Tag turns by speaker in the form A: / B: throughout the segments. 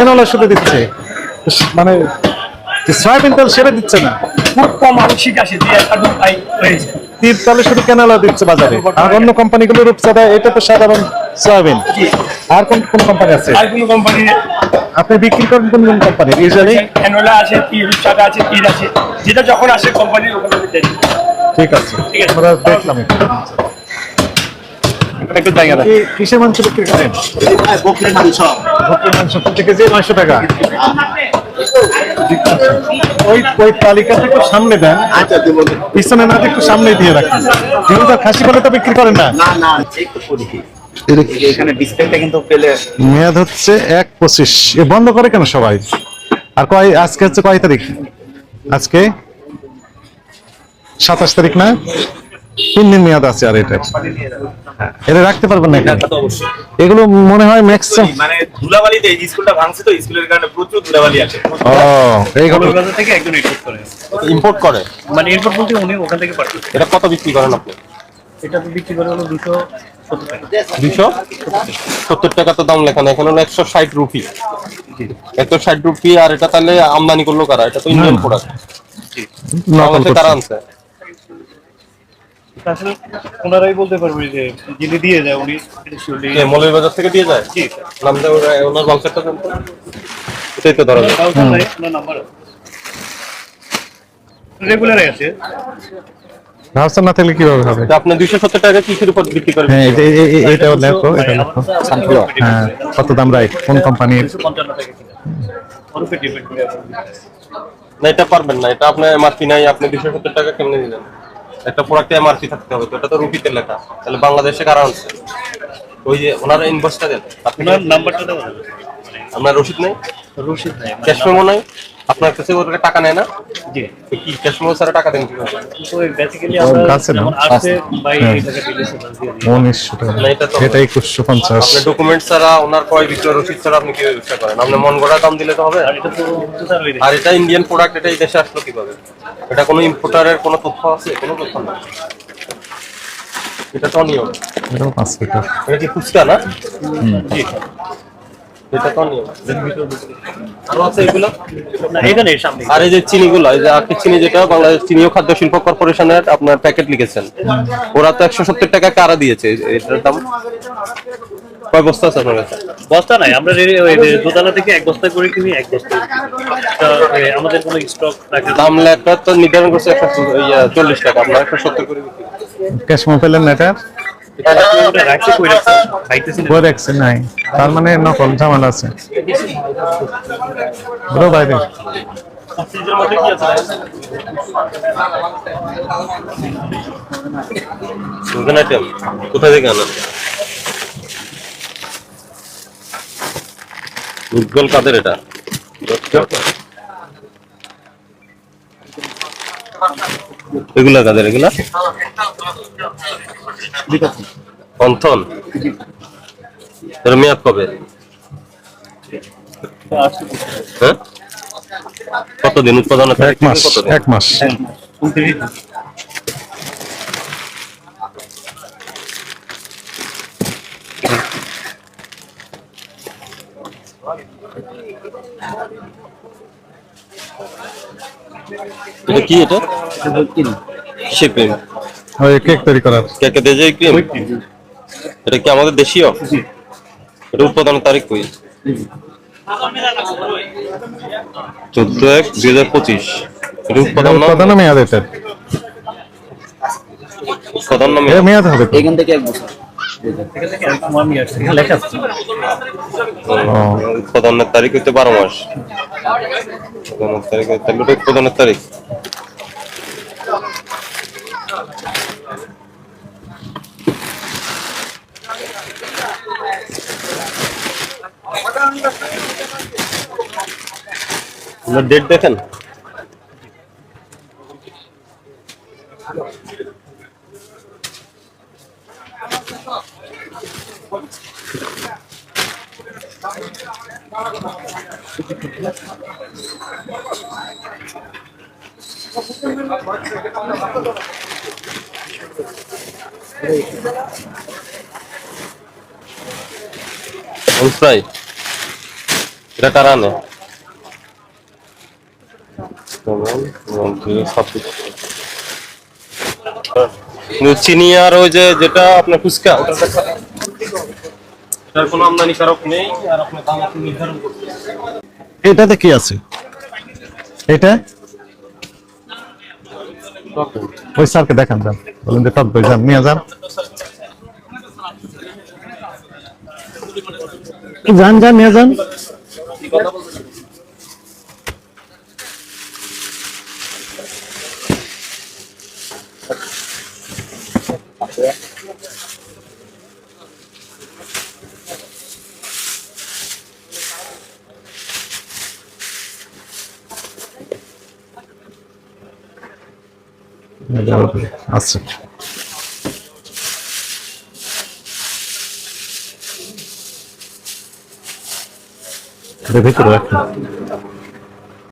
A: কেনলা শুধু দিচ্ছে? মানে সয়াবিন তেল সেটা দিচ্ছে না।
B: খুব কম আংশিক আসে যে একটা পাই হয়েছে
A: তীর তালে শুধু কেনলা দিচ্ছে বাজারে? আর অন্য কোম্পানিগুলো রূপসাদা এটা তো সাধারণ সয়াবিন। আর কোন কোন কোম্পানি আছে?
B: আর কোনো কোম্পানি
A: আপনি বিক্রি করেন কোন কোন কোম্পানি ইউজুয়ালি?
B: ক্যানোলা আছে সাদা আছে আছে। যেটা যখন আসে ওখানে
A: ঠিক আছে।
B: ঠিক আছে।
A: আমরা দেখলাম একটু।
B: জায়গা দেন।
A: কিসের মাংস বিক্রি করেন?
C: বকরির মাংস
A: বকরির মাংস প্রতি কেজি নয়শো টাকা। ওই ওই তালিকাটা একটু সামনে দেন।
C: আচ্ছা দেব
A: পিছনে না একটু সামনে দিয়ে রাখেন। যেহেতু খাসি বলে তো বিক্রি করেন না।
C: না না একটু করি। এখানে ডিসপ্লেটা কিন্তু পেলে
A: মেয়াদ হচ্ছে এক পঁচিশ। এ বন্ধ করে কেন সবাই? আর কয় আজকে হচ্ছে কয় তারিখ? আজকে? সাতাশ তারিখ না? তিন দিন মেয়াদ আছে আর এটা। এটা রাখতে পারবেন না এখানে? এগুলো মনে হয় ম্যাক্সিমাম
D: মানে ধুলাবালিতে এই স্কুলটা ভাঙছে তো স্কুলের কারণে প্রচুর ধুলাবালি আছে।
A: ও এই ঘটনা
B: কক্সবাজার থেকে একজন ইম্পোর্ট করে।
D: ইম্পোর্ট করে?
B: মানে ইম্পোর্ট বলতে উনি ওখান থেকে পাঠিয়েছে
D: এটা কত বিক্রি করেন আপনি?
B: এটা তো বিক্রি করে হলো দুশো সত্তর টাকা।
D: তো দাম লেখা না এখানে হলো একশো ষাট রুপি। একশো ষাট রুপি আর এটা তাহলে আমদানি করল কারা? এটা তো ইন্ডিয়ান প্রোডাক্ট
A: করছে।
D: আনছে
B: আসলে ওনারাই বলতে পারবে যে যিনি দিয়ে যায় উনি
D: মৌলভীবাজার থেকে দিয়ে যায়?
B: জি।
D: নাম ওনার জানতো এটাই তো ধরা যায়
B: ওনার নাম্বার রেগুলার আছে।
A: ভাবছেন না থাকলে কীভাবে হবে?
D: আপনি দুইশো সত্তর টাকা কিসের উপর বিক্রি করেন?
A: হ্যাঁ এটা এ- এ- এটাও লেখো এটা লেখো। হ্যাঁ কত দাম রাইট কোন কোম্পানির
D: না এটা পারবেন না এটা আপনার এমআরপি নাই আপনি দুইশো সত্তর টাকা কেমনে দিলেন? একটা প্রোডাক্টে এমআরপি থাকতে হবে তো এটা তো রুপিতে লেখা। তাহলে বাংলাদেশে কারা আনছে? ওই যে ওনারা ইনভয়েসটা দেন আপনি
B: নাম্বারটা দেওয়া
D: আপনার রসিদ নেই?
B: রশিদ নাই
D: ক্যাশ মেমো নাই? আপনার কাছে ওরা টাকা নেয় না?
B: জি।
D: কি ক্যাশ মেমো ছাড়া টাকা দেন কীভাবে?
B: তো বেসিক্যালি আমরা
A: কাছে না?
B: যেমন বাই
A: হ্যাঁ।
B: টাকা দিলে সেটা দিয়ে
D: এটা আপনার ডকুমেন্ট ছাড়া ওনার ক্রয় বিক্রয় রসিদ ছাড়া আপনি কীভাবে ব্যবসা করেন? আপনি মন গড়া দাম দিলে তো হবে।
B: আর এটা তো তো স্যার ওই
D: আর এটা ইন্ডিয়ান প্রোডাক্ট এটা এই দেশে আসলো কীভাবে? এটা কোনো ইম্পোর্টারের কোনো তথ্য আছে? কোনো তথ্য না এটা তো অনিয়ম।
A: এটাও পাঁচ লিটার।
D: এটা কি ফুচকা না? জি। আরও আছে এগুলো?
B: না এটা নেই সামনে।
D: আর এই যে চিনিগুলো এই চিনি যেটা বাংলাদেশ চিনি খাদ্য শিল্প কর্পোরেশনের আপনার প্যাকেট লিখেছেন। ওরা তো একশো সত্তর টাকা কারা দিয়েছে? এটার দাম? কয় বস্তা আছে আপনার কাছে?
B: বস্তা নাই আমরা দোতলা থেকে এক বস্তা করে কিনি এক বস্তা আমাদের কোনো স্টক রাখে
D: দাম লেখা তো নির্ধারণ করছে একশো চল্লিশ টাকা আপনার একশো সত্তর করে
A: ক্যাশ মো পেলেন নাই তার মানে নকল ঝামেলা আছে
D: উজ্জ্বল কাদের এটা এগুলা কাদের এগুলা? অন্থন এর মেয়াদ কবে? হ্যাঁ? কতদিন? উৎপাদনের
A: এক মাস এক মাস।
D: এটা কি এটা?
A: ওই কেক তৈরি করার।
D: কেকে দেজে ক্রিম এটা কি আমাদের দেশীয়? এটা উৎপাদনের তারিখ কই? চোদ্দ এক দুই হাজার পঁচিশ। এটা উৎপাদন নাম
A: উৎপাদন মেয়াদ এটার
D: উৎপাদন
A: মেয়াদ? হবে
C: এখান থেকে এক বছর।
D: উৎপাদনের তারিখ হইতে বারো মাস। উৎপাদনের তারিখ তাহলে উৎপাদনের তারিখ। ডেট দেখেন। ফ্রাই এটা কারা আনে চিনি আর ওই যে যেটা আপনার ফুচকা ওটার কোনো আমদানি কারক নেই আর আপনার দাম আপনি নির্ধারণ করতে
A: এটাতে কি আছে? এটা? ওই স্যারকে দেখান যান। বলেন যে টক দই যান নিয়ে যান। যান যান নিয়ে যান। আচ্ছা। এটা ভিতরে রাখুন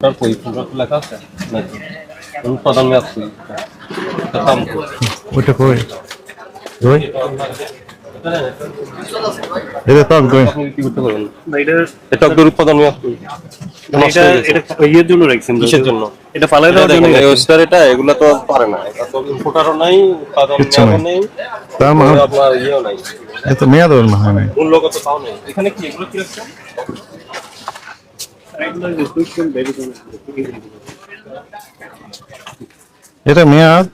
D: তার কই? ফুলটা লেখা আছে নাকি কই কই
A: কই এটা টক দই
D: উৎপাদন কই
B: এটা
D: হয়ে গেছে।
B: এটা ইয়ের জন্য রাখছেন
D: কিসের জন্য?
B: এটা ফালাই দেওয়ার জন্য
D: ওয়েস্টার এটা এগুলা তো পারে না। এটা তো ইম্পোর্টারও নাই উৎপাদন
A: কিচ্ছু
D: মেয়াদও
A: নাই।
D: নেই
A: তার মানে
D: আপনার ইয়েও নাই।
A: এত মেয়াদ ওর না হয় নাই।
D: মূল্যগত তাও নেই। এখানে কি এগুলো কি রাখছেন
A: এটা মেয়াদ।